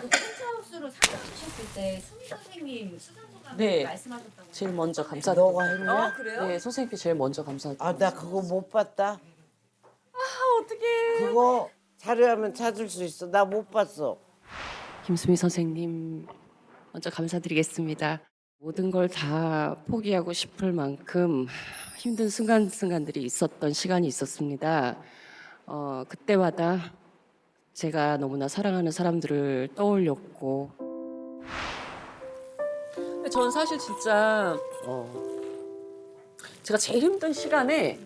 펜트하우스로 때 수미 선생님 수상 소감 네. 말씀하셨다고. 제일 먼저 감사드립니다. 너가 했냐? 어 그래요? 네, 선생님께 제일 먼저 감사드립니다. 아, 나 그거 못 봤다. 어떡해. 그거 자료하면 찾을 수 있어. 나 못 봤어. 김수미 선생님 먼저 감사드리겠습니다. 모든 걸 다 포기하고 싶을 만큼 힘든 순간순간들이 있었던 시간이 있었습니다. 어, 그때마다 제가 너무나 사랑하는 사람들을 떠올렸고 근데 저는 사실 진짜 어. 제가 제일 힘든 시간에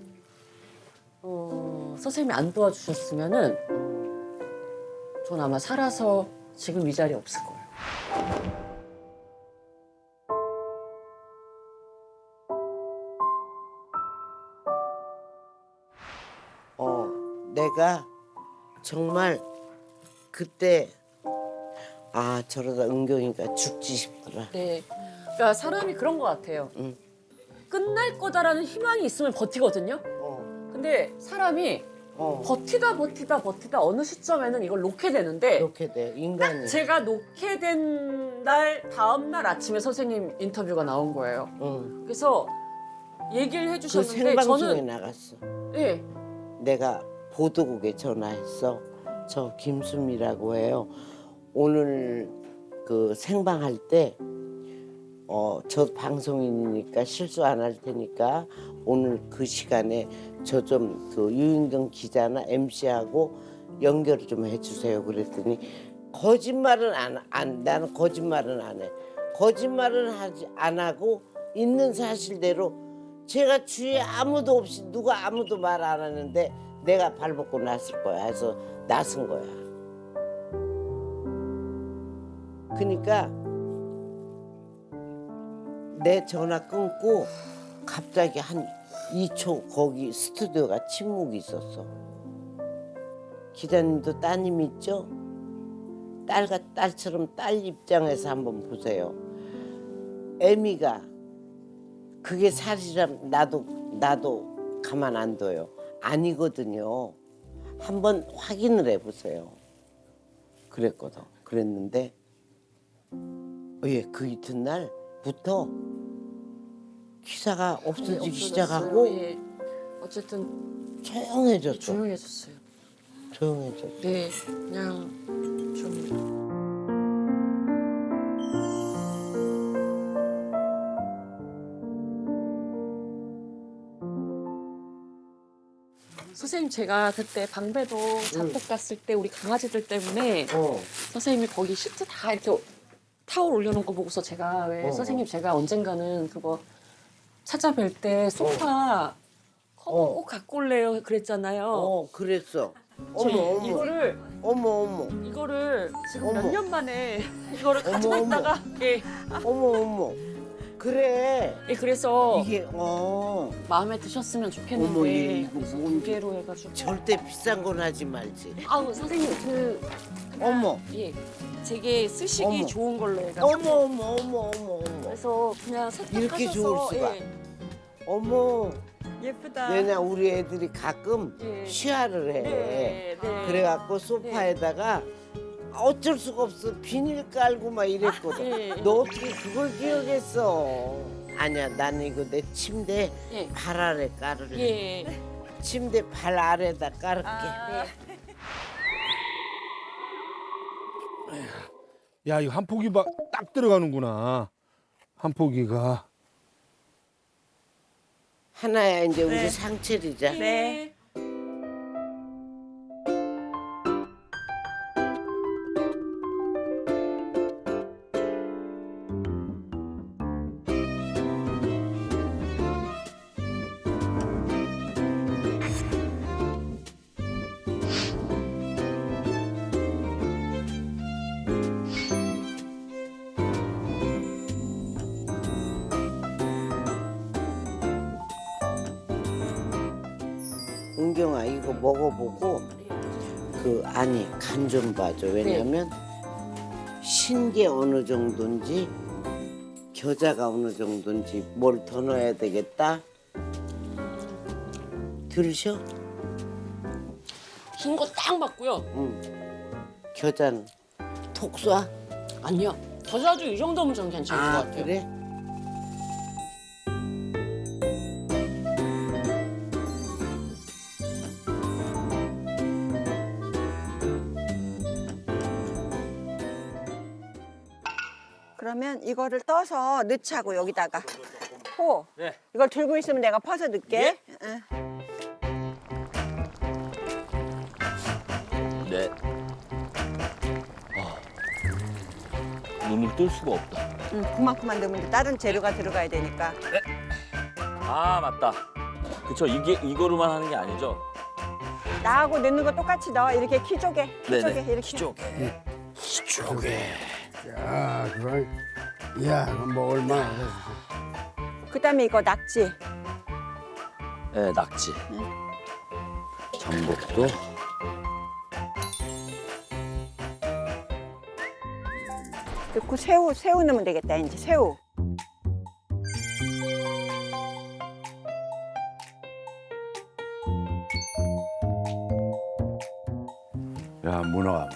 어, 선생님이 안 도와주셨으면은 전 아마 살아서 지금 이 자리에 없을 거예요. 어, 내가 정말 그때 아 저러다 은경이가 죽지 싶더라. 네. 그러니까 사람이 그런 것 같아요. 응. 끝날 거다라는 희망이 있으면 버티거든요. 어, 근데 사람이 어, 버티다 버티다 버티다 어느 시점에는 이걸 놓게 되는데 이렇게 돼 인간이. 제가 놓게 된 날 다음 날 아침에 선생님 인터뷰가 나온 거예요. 응. 그래서 얘기를 그 해주셨는데 생방송에 저는 나갔어. 예, 내가 보도국에 전화했어. 저 김수미라고 해요. 오늘 그 생방할 때, 어, 저 방송인이니까 실수 안 할 테니까 오늘 그 시간에 저 좀 그 유인경 기자나 MC하고 연결 좀 해주세요. 그랬더니 거짓말은 안, 안 나는 거짓말은 안 해. 거짓말은 하지 안 하고 있는 사실대로 제가 주위에 아무도 없이 누가 아무도 말 안 하는데 내가 발벗고 났을 거야. 해서 나선 거야. 그러니까 내 전화 끊고 갑자기 한 2초 거기 스튜디오가 침묵이 있었어. 기자님도 따님 있죠? 딸과 딸처럼 딸 입장에서 한번 보세요. 애미가 그게 살이람 나도 나도 가만 안 둬요. 아니거든요. 한번 확인을 해보세요. 그랬거든. 그랬는데 예, 그 이튿날부터 기사가 없어지기 시작하고 예. 어쨌든 조용해졌어. 조용해졌어요. 조용해졌어. 네, 그냥 선생님 제가 그때 방배동 잡곡 갔을 때 우리 강아지들 때문에 어. 선생님이 거기 시트 다 이렇게 타올 올려놓은 거 보고서 제가 왜 어. 선생님 제가 언젠가는 그거 찾아뵐 때 소파 커버 어. 꼭 갖고 올래요 그랬잖아요. 어, 그랬어. 저 어머, 어머. 이거를 어머, 어머. 이거를 지금 어머. 몇 년 만에 이거를 가지고 어머. 있다가 예, 어머, 어머. 그래. 예 그래서 이게 어 마음에 드셨으면 좋겠는데 어머, 얘 이거 그래서 뭔- 두 개로 해가지고 절대 비싼 건 하지 말지. 아우 선생님 그 어머, 예, 되게 쓰시기 어머. 좋은 걸로 해가지고 어머, 어머, 어머, 어머, 어머. 그래서 그냥 세탁하셔서 이렇게 좋을 수가. 예, 어머. 예쁘다. 왜냐 우리 애들이 가끔 예. 쉬하를 해. 네, 네. 그래갖고 소파에다가 어쩔 수가 없어 비닐 깔고 막 이랬거든. 예. 너 어떻게 그걸 기억했어? 아니야, 나는 이거 내 침대 예. 발 아래 깔을래. 예. 침대 발 아래다 깔을게. 아, 야, 이거 한 포기 막 딱 들어가는구나. 한 포기가. 하나야 이제 우리 네. 상철이자. 네. 은경아 이거 먹어보고 그 아니 간좀 봐줘. 왜냐면 신게 어느 정도인지 겨자가 어느 정도인지 뭘 더 넣어야 되겠다. 들으셔? 흰거딱 맞고요. 응. 겨자는 톡 쏴? 아니요. 더 자주 이 정도면 저는 괜찮을 것 아 같아요. 그래? 그러면 이거를 떠서 넣자고 여기다가 호 네. 이걸 들고 있으면 내가 퍼서 넣게 응. 네. 아, 눈을 뜰 수가 없다. 응, 그만큼만 넣으면 돼. 다른 재료가 들어가야 되니까 아 맞다. 그쵸 이게 이거로만 하는 게 아니죠? 나하고 넣는 거 똑같이 넣어 이렇게 키 쪼개 키 네네. 쪼개 이렇게 키 쪼개. 키 쪼개. 야, 그걸 야, 뭐 얼마나 됐어. 그다음에 이거 낙지 네 낙지. 전복도. 넣고 새우 새우 넣으면 되겠다 이제 새우 야 문어가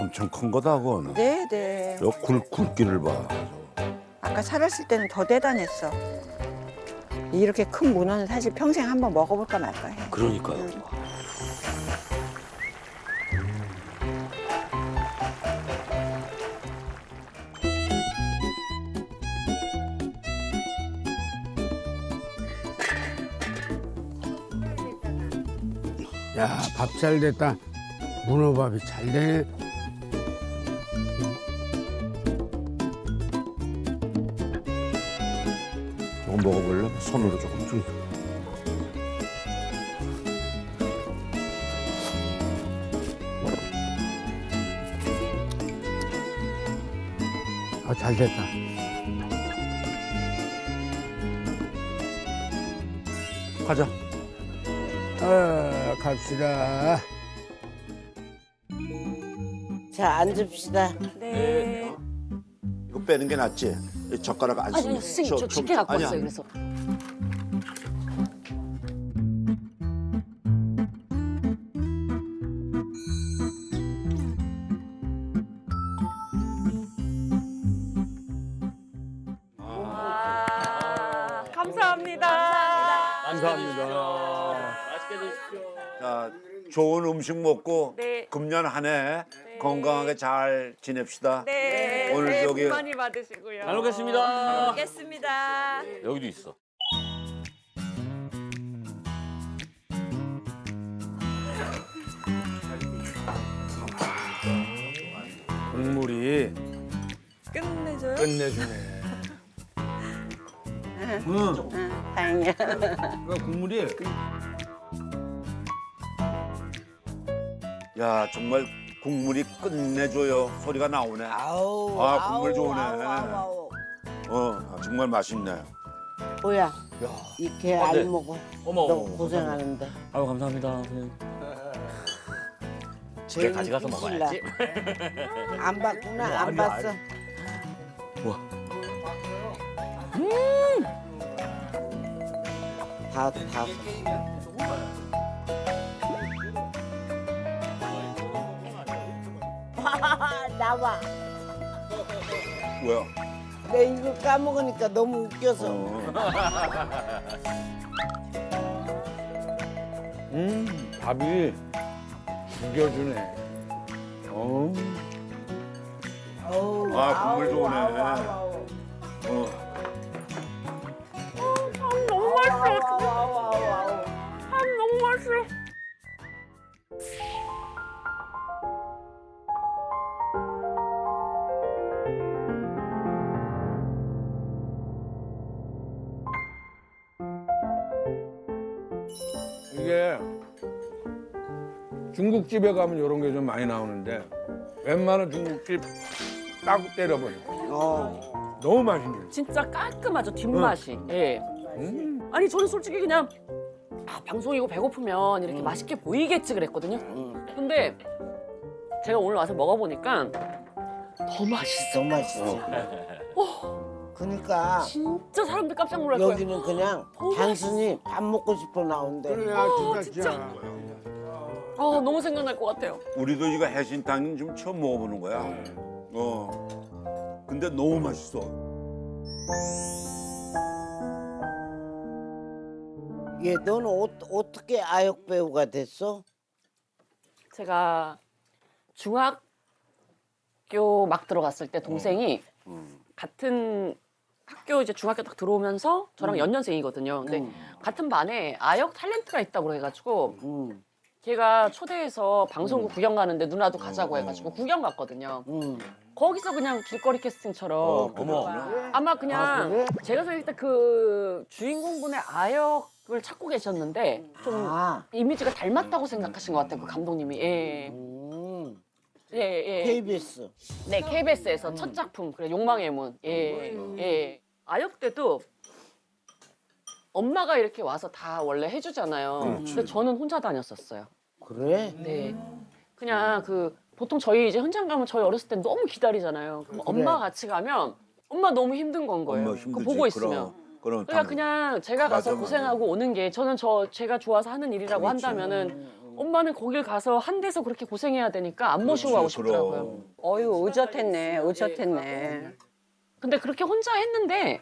엄청 큰 거다 그거는 네 네 요 굵, 굵기를 봐 아까 살았을 때는 더 대단했어 이렇게 큰 문어는 사실 평생 한번 먹어볼까 말까 해 그러니까요. 응. 야, 밥 잘 됐다. 문어밥이 잘 되네. 손으로 조금 좀 아, 잘 됐다. 가자 아, 갑시다. 자 앉읍시다. 네. 이거 빼는 게 낫지 이 젓가락 안 쓰면 아니, 선생님, 저 집게 갖고. 왔어요. 그래서. 감사합니다. 맛있게 드십시오. 자, 좋은 음식 먹고 네. 금년 한 해 건강하게 잘 지냅시다 네. 오늘 새해 저기- 복 많이 받으시고요. 잘 먹겠습니다. 먹겠습니다. 여기도 있어. 국물이 끝내줘요. 끝내주네. 응, 다행이야. 그 국물이 야 정말 국물이 끝내줘요 소리가 나오네 아우. 아, 국물 좋으네. 아우, 아우, 아우. 어 아, 정말 맛있네 뭐야? 이렇게 아, 알 네. 먹어. 어머. 너 어머, 고생하는데. 아유 감사합니다. 선생님. 제일 가져가서. 먹어야지. 안 봤구나. 안 아니, 봤어. 다 다. 나와. 뭐야 내 이거 까먹으니까 너무 웃겨서. 음 밥이 죽여주네. 어. 어우, 아, 국물 아우, 좋으네. 아우, 아우, 아우. 이게 중국집에 가면 이런 게 좀 많이 나오는데 웬만한 중국집 딱 때려버려. 어. 너무 맛있네. 진짜 깔끔하죠, 뒷맛이. 예. 음. 아니, 저는 솔직히 그냥, 아, 방송이고 배고프면 이렇게 맛있게 보이겠지 그랬거든요. 음. 근데 제가 오늘 와서 먹어보니까 더 맛있어. 너무 맛있지. 그러니까 진짜 사람들 깜짝 놀랄 거예요. 여기는 그냥 더 단순히 밥 먹고 싶어 나온대. 그래, 아, 진짜, 진짜. 아 너무 생각날 것 같아요. 우리도 이거 해신탕은 좀 처음 먹어보는 거야. 어. 근데 너무 맛있어. 얘 너는 어, 어떻게 아역 배우가 됐어? 제가 중학교 막 들어갔을 때 동생이 같은 학교 이제 중학교 딱 들어오면서 저랑 연년생이거든요. 근데 같은 반에 아역 탤런트가 있다고 해가지고 응, 걔가 초대해서 방송국 구경 가는데 누나도 가자고 해가지고 구경 갔거든요. 응. 거기서 그냥 길거리 캐스팅처럼 어머. 아마 그냥 아, 그래? 제가 생각할 때그 주인공분의 아역 을 찾고 계셨는데 좀 아, 이미지가 닮았다고 생각하신 것 같아요 그 감독님이 예. 음. 예, 예. KBS. 네 KBS에서 첫 작품 그래 욕망의 문 예, 예. 아역 때도 엄마가 이렇게 와서 다 원래 해주잖아요 근데 저는 혼자 다녔었어요 그래? 네 그냥 그 보통 저희 이제 현장 가면 저희 어렸을 때 너무 기다리잖아요 그럼 엄마 같이 가면 엄마 너무 힘든 건 거예요 엄마 그거 힘들지. 보고 있으면 그럼, 그럼 그러니까 그냥 제가 가서 맞아. 고생하고 오는 게 저는 저 제가 좋아서 하는 일이라고 그렇지. 한다면은 엄마는 거길 가서 한 데서 그렇게 고생해야 되니까 안 모시고 가고 그렇지, 싶더라고요. 그럼. 어유 의젓했네, 의젓했네. 근데 그렇게 혼자 했는데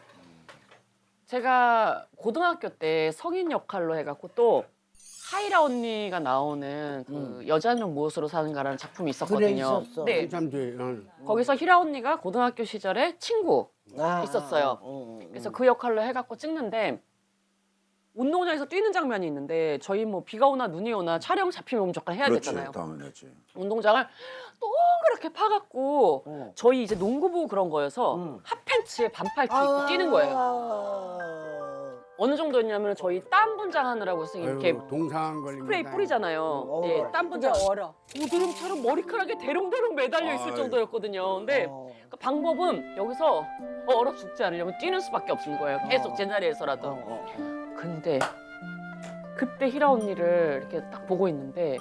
제가 고등학교 때 성인 역할로 해갖고 또 하이라 언니가 나오는 그 여자는 무엇으로 사는가라는 작품이 있었거든요. 그래, 있었어. 네, 뒤에. 어. 거기서 히라 언니가 고등학교 시절에 친구 아, 있었어요. 응, 응. 그래서 그 역할로 해갖고 찍는데 운동장에서 뛰는 장면이 있는데 저희 뭐 비가 오나 눈이 오나 촬영 잡히면 무조건 해야 그렇지. 되잖아요. 당연하지. 운동장을 동그랗게 파갖고 어. 저희 이제 농구부 그런 거여서 응. 핫팬츠에 반팔 티 입고 뛰는 거예요. 아. 어느 정도였냐면 저희 땀 분장하느라고 해서 이렇게 아유, 동상 스프레이 거 뿌리잖아요. 어. 네, 땀 분장 얼어. 고드름처럼 머리카락에 대롱대롱 매달려 있을 아유. 정도였거든요. 근데 어. 그 방법은 여기서 얼어 죽지 않으려면 뛰는 수밖에 없는 거예요. 계속 어. 제자리에서라도. 어, 어. 근데 그때 히라 언니를 이렇게 딱 보고 있는데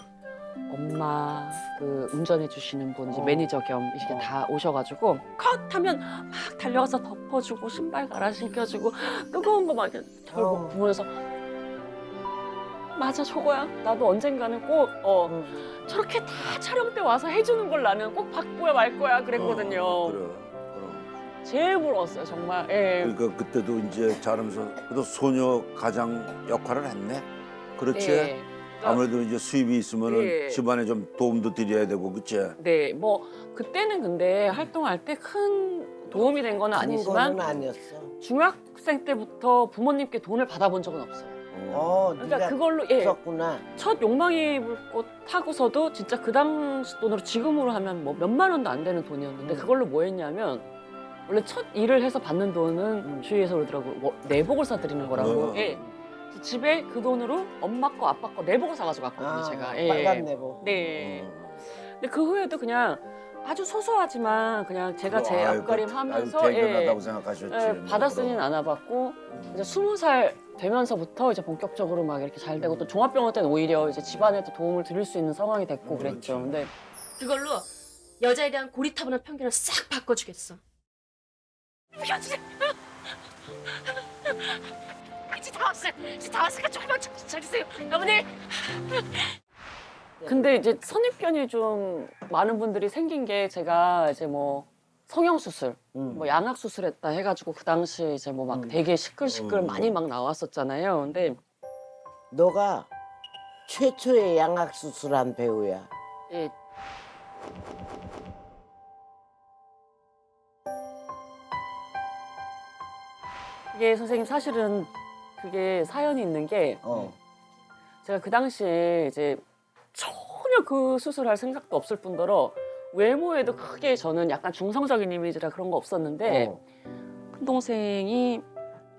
엄마 그 운전해 주시는 분 이제 어. 매니저 겸 이렇게 어. 다 오셔가지고 컷 하면 막 달려가서 덮어주고 신발 갈아 신겨주고 뜨거운 거 막 이렇게 털고 어. 보면서 맞아 저거야 나도 언젠가는 꼭 어, 응. 저렇게 다 촬영 때 와서 해주는 걸 나는 꼭 받고야 말 거야 그랬거든요 어, 그래. 그럼. 제일 부러웠어요 정말 예. 그러니까 그때도 이제 자라면서 그래도 소녀 가장 역할을 했네. 그렇지. 네. 아무래도 이제 수입이 있으면은 예. 집안에 좀 도움도 드려야 되고 그치? 네, 뭐 그때는 근데 활동할 때 큰 도움이 된건큰 아니지만 아니었어. 중학생 때부터 부모님께 돈을 받아본 적은 없어요. 어, 그러니까 네가 그걸로 예, 있었구나. 첫 욕망의 불꽃 타고서도 진짜 그 당시 돈으로 지금으로 하면 뭐 몇만 원도 안 되는 돈이었는데 음. 그걸로 뭐 했냐면 원래 첫 일을 해서 받는 돈은 음. 주위에서 그러더라고 뭐 내복을 사드리는 거라고. 어. 예. 집에 그 돈으로 엄마 거 아빠 거 내복을 사가지고 갔거든요 아, 제가. 예. 빨간 내복. 네. 어. 근데 그 후에도 그냥 아주 소소하지만 그냥 제가 제 아유, 앞가림 그- 하면서 아유, 예, 대견하다고 생각하셨지. 예, 뭐, 받았으니는 그럼. 않아봤고 이제 스무 살 되면서부터 이제 본격적으로 막 이렇게 잘 되고 또 종합병원 때는 오히려 이제 집안에도 도움을 드릴 수 있는 상황이 됐고 그랬죠. 근데 그걸로 여자에 대한 고리타분한 편견을 싹 바꿔주겠어. 여주세요. 이제 다 왔어요. 이제 다 왔으니까 조금만 정신 차리세요. 어머니. 근데 이제 선입견이 좀 많은 분들이 생긴 게 제가 이제 뭐 성형 수술, 음. 뭐 양악 수술했다 해가지고 그 당시에 이제 뭐막 음. 되게 시끌시끌 음. 많이 막 나왔었잖아요. 근데 너가 최초의 양악 수술한 배우야. 예, 이게 선생님 사실은 그게 사연이 있는 게 어. 제가 그 당시에 이제 전혀 그 수술할 생각도 없을 뿐더러 외모에도 크게 저는 약간 중성적인 이미지라 그런 거 없었는데 어. 큰 동생이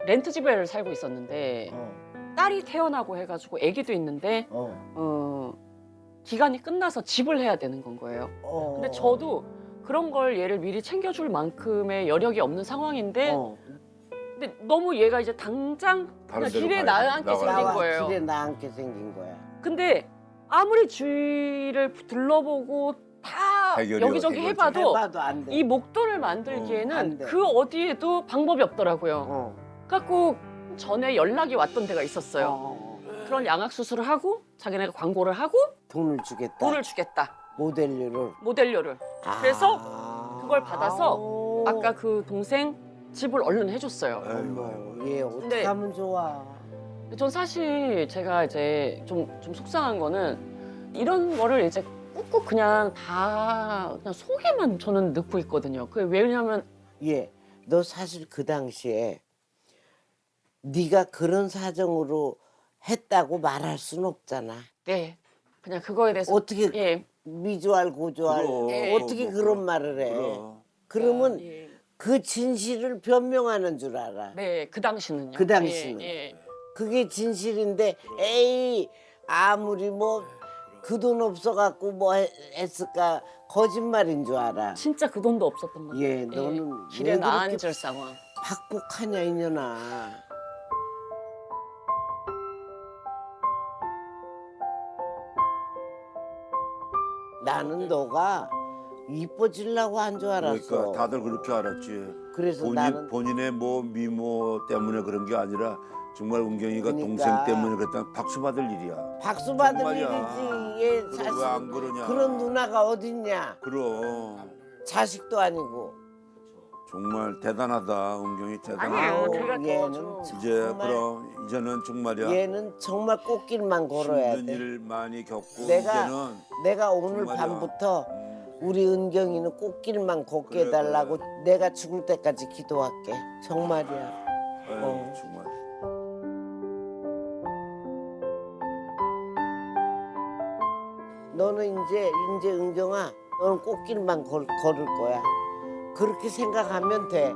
렌트 집에 살고 있었는데 어. 딸이 태어나고 해가지고 아기도 있는데 어. 어, 기간이 끝나서 집을 해야 되는 건 거예요. 어. 근데 저도 그런 걸 얘를 미리 챙겨줄 만큼의 여력이 없는 상황인데 어. 근데 너무 얘가 이제 당장 다른 그냥 데로 길에 가야 나앉게 생긴 거예요. 길에 나앉게 생긴 거야. 근데 아무리 주위를 둘러보고 다 해결이 여기저기 해봐도 해봐도 안 돼. 이 목돈을 어, 안 만들기에는 돼. 그 어디에도 방법이 없더라고요. 어. 갖고 전에 연락이 왔던 데가 있었어요. 어. 그런 양악 수술을 하고 자기네가 광고를 하고 돈을 주겠다. 돈을 주겠다. 모델료를. 모델료를. 그래서 아. 그걸 받아서. 아까 그 동생 집을 얼른 해줬어요. 어머, 얘 어떻게 근데- 하면 좋아. 전 사실 제가 이제 좀, 좀 속상한 거는 이런 거를 이제 꾹꾹 그냥 다 그냥 속에만 저는 넣고 있거든요. 그게 왜냐면 얘, 너 사실 그 당시에 네가 그런 사정으로 했다고 말할 수는 없잖아. 네 그냥 그거에 대해서 어떻게 예, 미주알 고주알 그럼, 예. 어떻게 그럼, 그런 말을 해? 그럼. 그러면 예. 그 진실을 변명하는 줄 알아. 네, 그 당시는요. 그 당시는. 예, 예. 그게 진실인데 에이 아무리 뭐 그 돈 없어 갖고 뭐 해- 했을까 거짓말인 줄 알아. 진짜 그 돈도 없었던 거예요. 예, 너는 길에 왜 나앉을 그렇게 상황. 박복하냐 이년아. 나는 너가 이뻐지려고 한 줄 알았어. 그러니까 다들 그렇게 알았지. 그래서 본인 나는 본인의 뭐 미모 때문에 그런 게 아니라 정말 은경이가 그러니까. 동생 때문에 그랬다 박수 받을 일이야. 박수 받을 정말이야. 일이지. 얘 사실 왜안 그러냐. 그런 누나가 어딨냐. 그럼 자식도 아니고. 정말 대단하다. 은경이 대단하다. 아니에요. 제가 이제 정말 그럼 이제는 정말이야. 얘는 정말 꽃길만 걸어야 힘든 돼. 일 많이 겪고 내가 이제는 내가 오늘 정말이야. 밤부터 음, 우리 은경이는 꽃길만 걷게 해달라고 내가 죽을 때까지 기도할게. 정말이야. 아유, 어. 정말. 너는 이제 이제 은경아, 너는 꽃길만 걸, 걸을 거야. 그렇게 생각하면 돼.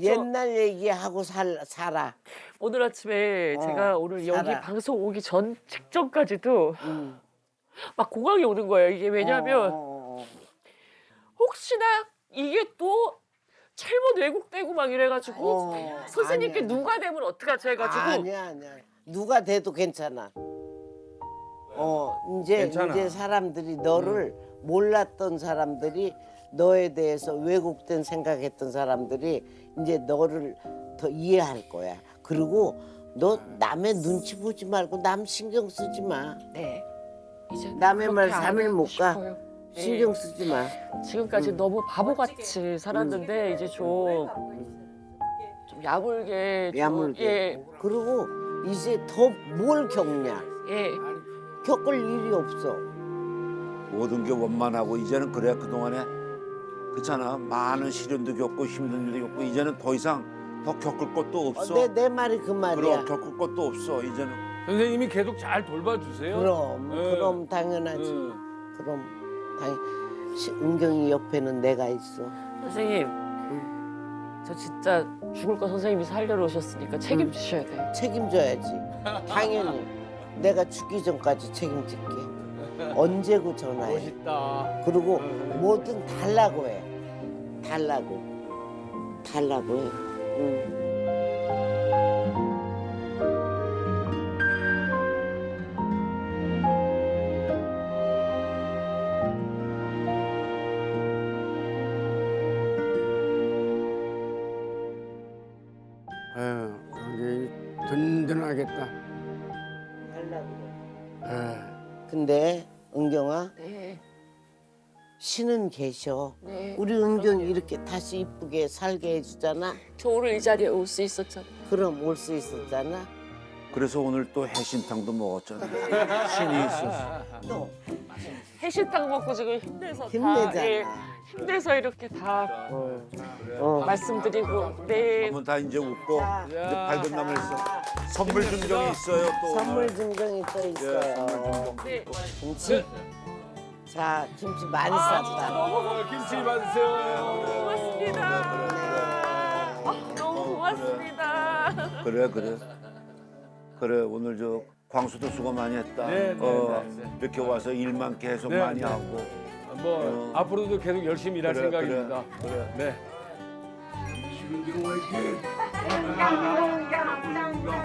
옛날 얘기하고 살, 살아. 오늘 아침에 어, 제가 오늘 여기 살아. 방송 오기 전 직전까지도 응. 막 공황이 오는 거예요. 이게 왜냐면 어, 어, 어. 혹시나 이게 또 잘못 왜곡되고 막 이래가지고 어, 선생님께 아니야. 누가 되면 어떡하지 해가지고 아니야 아니야 누가 돼도 괜찮아 어 이제 괜찮아. 이제 사람들이 너를 몰랐던 사람들이 너에 대해서 왜곡된 생각했던 사람들이 이제 너를 더 이해할 거야 그리고 너 남의 눈치 보지 말고 남 신경 쓰지 마 네. 이제 남의 말 그렇게 안 삼일 하고 못 가. 싶어요. 네. 신경 쓰지 마 지금까지 너무 바보같이 살았는데 이제 좀, 좀 야물게 좀, 야물게 예, 그리고 이제 더 뭘 겪냐 예. 겪을 일이 없어 모든 게 원만하고 이제는 그래 그동안에 그렇잖아. 많은 시련도 겪고 힘든 일도 겪고 이제는 더 이상 더 겪을 것도 어, 없어. 내, 내 말이 그 말이야. 그럼 겪을 것도 없어 이제는. 선생님이 계속 잘 돌봐주세요. 그럼 예. 그럼 당연하지. 예. 그럼 당연 시- 은경이 옆에는 내가 있어. 선생님 저 진짜 죽을 거 선생님이 살려러 오셨으니까 책임지셔야 돼요. 책임져야지. 당연히. 내가 죽기 전까지 책임질게. 언제고 전화해. 멋있다. 그리고 뭐든 달라고 해 달라고 달라고 해 응. 든든하겠다. 달라고 해. 예. 근데 은경아 네, 신은 계셔 네. 우리 은경이 이렇게 다시 이쁘게 살게 해주잖아 저 오늘 이 자리에 올 수 있었잖아요. 그럼 올 수 있었잖아 그래서 오늘 또 해신탕도 먹었잖아 신이 있었어 또 해신탕 먹고 지금 힘내서 다 힘내잖아 예, 힘내서 이렇게 다 어. 어. 말씀드리고 네. 한번 다 이제 웃고 자, 이제 밝은 남을 있어 선물 증정이 있어요 또 선물 증정이 또 예, 있어요. 선물 증정 네. 김치. 자, 김치 많이 쌌다. 어, 김치 받으세요. 고맙습니다. 아, 너무 고맙습니다. 그래 그래 그래 오늘 저 광수도 수고 많이 했다 네, 네, 어, 네, 네. 이렇게 와서 일만 계속 네, 많이 네. 하고 뭐 어. 앞으로도 계속 열심히 일할 그래, 생각입니다. 그래, 네.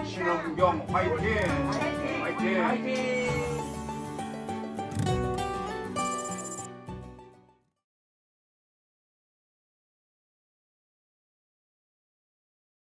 신원경 화이팅 화이팅